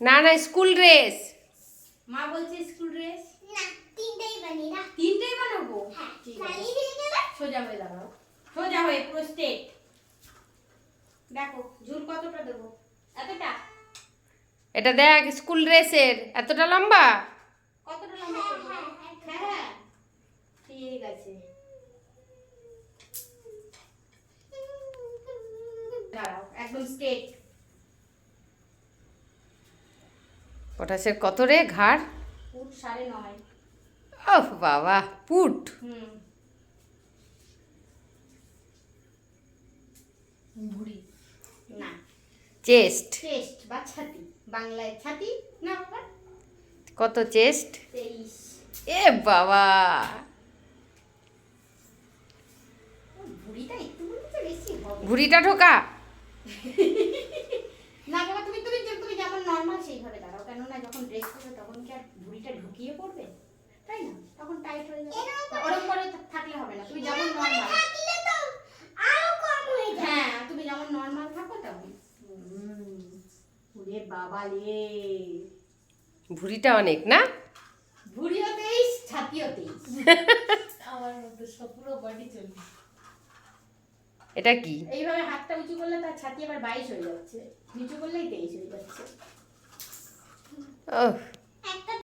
না না school dress মা বলছে স্কুল ড্রেস না তিনটেই বানিয়ে না তিনটেই বানাবো? হ্যাঁ ঠিক আছে। সোজা হয়ে দাঁড়াও। সোজা হয়ে পুরো স্টেট দেখো ঝুল কতটা দেবো? এতটা? এটা দেখ স্কুল ড্রেসের এতটা লম্বা? কতটা লম্বা হ্যাঁ হ্যাঁ ঠিক আছে। দাঁড়াও একদম স্ট্রেট পটাশের কত রে ঘাড়? ওহ বাবা পুট। ভুড়ি। না। চেস্ট। চেস্ট বা ছাতি। বাংলায় ছাতি না বাবা কত চেস্ট? এ বাবা। ভুড়িটা ঢোকা। না বাবা তুমি তুমি যে- তুমি যেমন নর্মাল সেইভাবে দাঁড়াও কেননা যখন ড্রেস করবে তখন কি আর ভুড়িটা ঢুকিয়ে পড়বে? তাই না? তখন টাইট হয়ে যাবে। ওরকম করে থাকলে হবে না। তুমি যেমন নর্মাল থাকলে তো আরও কম হয়ে হ্যাঁ তুমি যেমন নর্মাল থাকো তেমন। হুম, ওরে বাবা রে। ভুড়িটা অনেক না? ভুড়িও তেইশ ছাতিও তেইশ আমার মধ্যে সব পুরো বডি চলবে এটা কি? এইভাবে হাতটা উঁচু করলে তার ছাতি আবার বাইশ হয়ে যাচ্ছে। নিচু করলেই তেইশ হয়ে যাচ্ছে। Ugh.